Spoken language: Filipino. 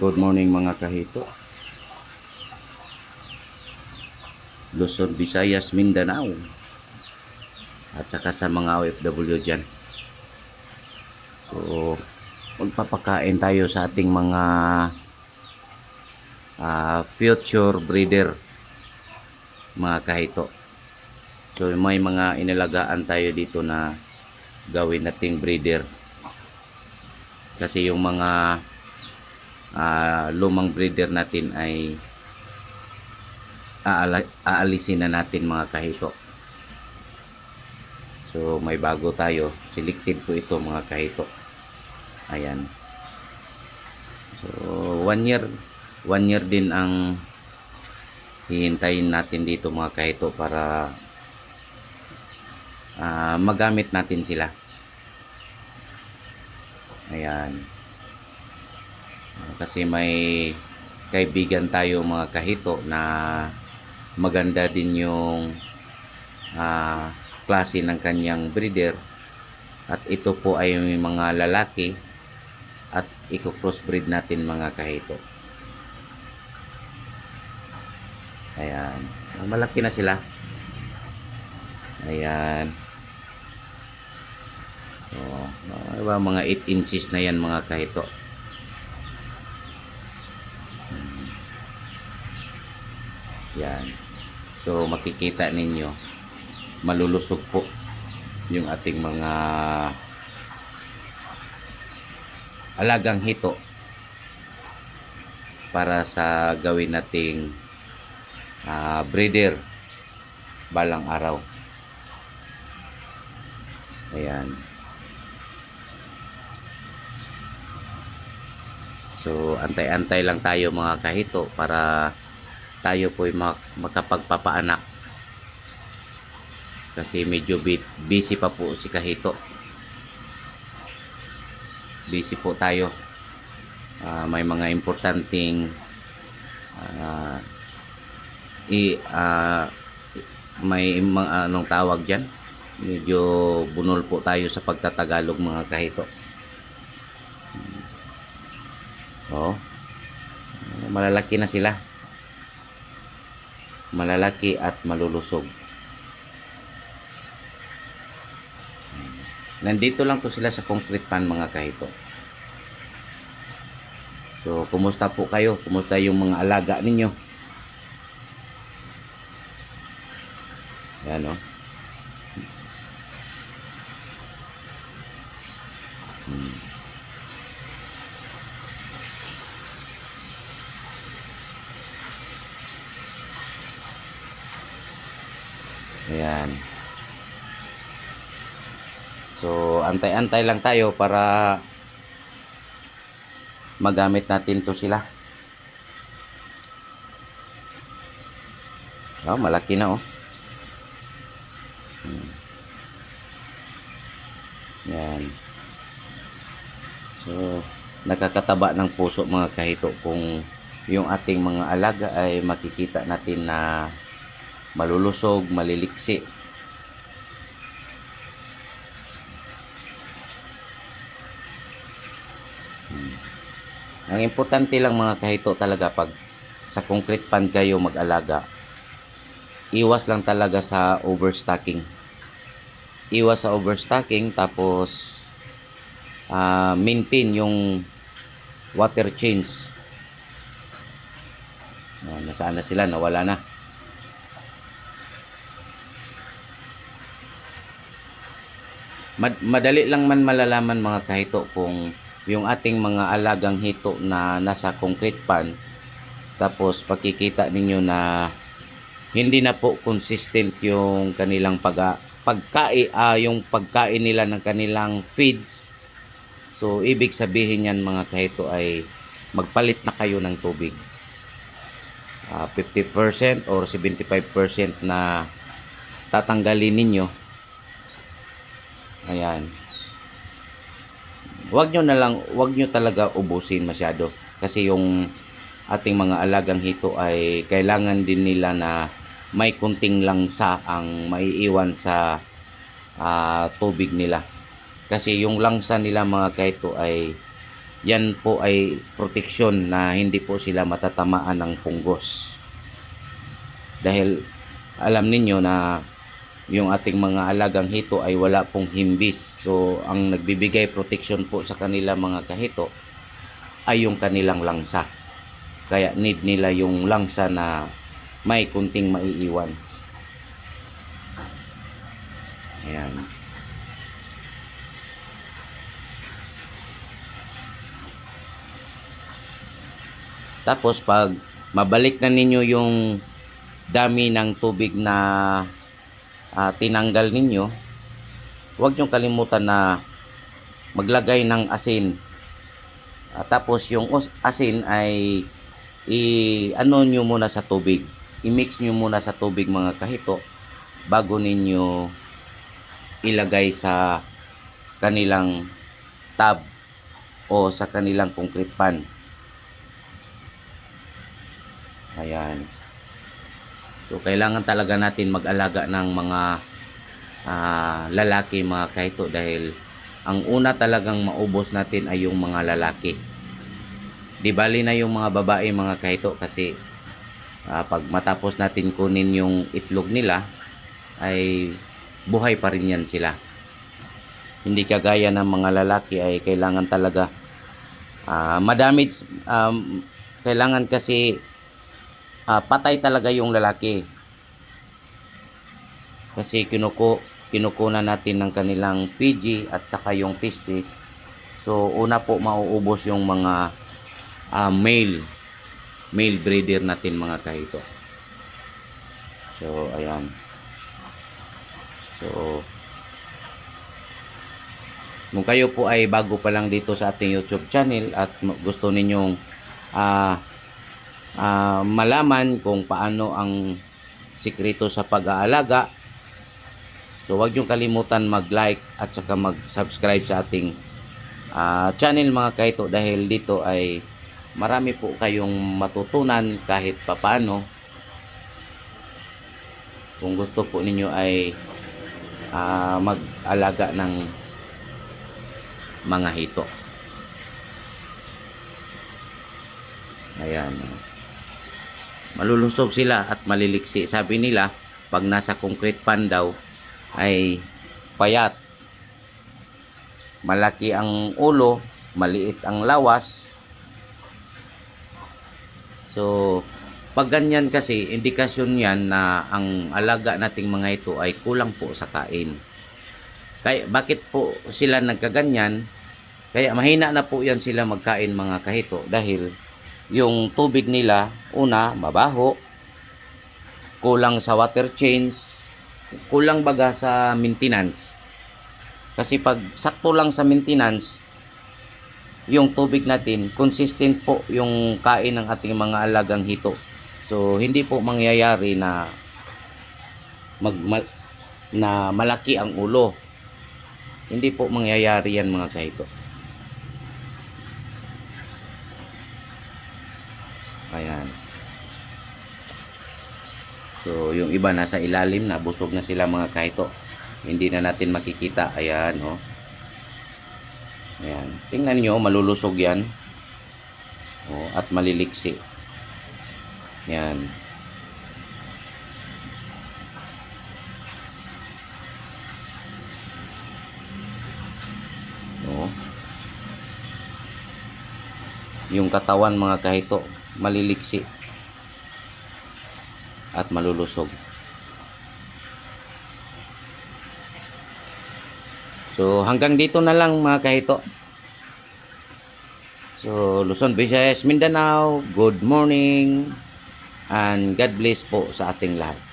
Good morning mga kahito. Luzon, Visayas, Mindanao. At saka sa mga OFW dyan. So, magpapakain tayo sa ating mga ah, future breeder mga kahito. So, may mga inalagaan tayo dito na gawin nating breeder. Kasi yung mga ah, lumang breeder natin ay aalisin na natin mga kahito. So may bago tayo. Selected po ito mga kahito. Ayan. So one year, one year din ang hihintayin natin dito mga kahito para ah, magamit natin sila. Ayan. Kasi may kaibigan tayo mga kahito na maganda din yung ah, klase ng kanyang breeder at ito po ay mga lalaki at i-crossbreed natin mga kahito. Ayan. Malaki na sila. Ayan. So, mga- mga 8 inches na yan mga kahito. Yan. So makikita ninyo malulusog po yung ating mga alagang hito para sa gawin nating ah, breeder balang araw. Ayan. So antay-antay lang tayo mga kahito para tayo po mak- makapagpapaanak. Kasi medyo bit busy pa po si Kahito. Busy po tayo. Ah, may mga importanteng ah, i ah, may mga anong tawag diyan medyo bunol po tayo sa pagtatagalog mga kahito. Oh. Malalaki na sila malalaki at malulusog. Nandito lang to sila sa concrete pan mga kahito. So, kumusta po kayo? Kumusta yung mga alaga ninyo? Yan o. Hmm. Ayan. So, antay-antay lang tayo para magamit natin to sila. Oh, malaki na oh. Hmm. Yan. So, nakakataba ng puso mga kahito kung yung ating mga alaga ay makikita natin na malulusog, maliliksi. Ang importante lang mga kahito talaga pag sa concrete pan kayo mag-alaga, iwas lang talaga sa overstocking. Iwas sa overstocking tapos ah, maintain yung water change. Ah, nasaan na sila? Nawala na. Mad- madali lang man malalaman mga kahito kung yung ating mga alagang hito na nasa concrete pan tapos pakikita ninyo na hindi na po consistent yung kanilang pag pagkain ah, yung pagkain nila ng kanilang feeds. So ibig sabihin yan mga kahito ay magpalit na kayo ng tubig. Ah, 50% or 75% na tatanggalin ninyo. Ayan. Huwag nyo na lang, huwag nyo talaga ubusin masyado. Kasi yung ating mga alagang hito ay kailangan din nila na may kunting langsa ang maiiwan sa ah, tubig nila. Kasi yung langsa nila mga kahito ay yan po ay proteksyon na hindi po sila matatamaan ng punggos. Dahil alam ninyo na yung ating mga alagang hito ay wala pong himbis. So, ang nagbibigay proteksyon po sa kanila mga kahito ay yung kanilang langsa. Kaya need nila yung langsa na may kunting maiiwan. Ayan. Tapos pag mabalik na ninyo yung dami ng tubig na ah, tinanggal ninyo, huwag niyong kalimutan na maglagay ng asin. Ah, tapos yung asin ay i ano nyo muna sa tubig. I-mix nyo muna sa tubig mga kahito bago ninyo ilagay sa kanilang tab o sa kanilang concrete pan. Ayan. So, kailangan talaga natin mag-alaga ng mga ah, lalaki, mga kahito, dahil ang una talagang maubos natin ay yung mga lalaki. Di bali na yung mga babae, mga kahito, kasi ah, pag matapos natin kunin yung itlog nila, ay buhay pa rin yan sila. Hindi kagaya ng mga lalaki ay kailangan talaga ah madamage um, kailangan kasi ah, patay talaga yung lalaki. Kasi kinuko kinukunan natin ng kanilang PG at saka yung testis. So una po mauubos yung mga ah, male male breeder natin mga kahito. So ayan. So kung kayo po ay bago pa lang dito sa ating YouTube channel at gusto ninyong ah ah, malaman kung paano ang sikreto sa pag-aalaga, so huwag niyong kalimutan mag-like at saka mag-subscribe sa ating ah, channel mga kaito dahil dito ay marami po kayong matutunan kahit papano. Kung gusto po ninyo ay ah, mag-alaga ng mga hito. Ayan. Malulusog sila at maliliksi. Sabi nila, pag nasa concrete pan daw, ay payat. Malaki ang ulo, maliit ang lawas. So, pag ganyan kasi, indikasyon yan na ang alaga nating mga ito ay kulang po sa kain. Kaya bakit po sila nagkaganyan? Kaya mahina na po yan sila magkain mga kahito dahil yung tubig nila una mabaho, kulang sa water change, kulang baga sa maintenance. Kasi pag sakto lang sa maintenance, yung tubig natin, consistent po yung kain ng ating mga alagang hito. So, hindi po mangyayari na mag, na malaki ang ulo. Hindi po mangyayari yan mga kahito. Ayan. So, yung iba nasa ilalim na, busog na sila mga kahito. Hindi na natin makikita. Ayan, oh. Ayan. Tingnan nyo, malulusog yan. Oh, at maliliksi. Yan. Oh. Yung katawan mga kahito, maliliksi at malulusog. So hanggang dito na lang mga kahito. So Luzon, Visayas, Mindanao, good morning and God bless po sa ating lahat.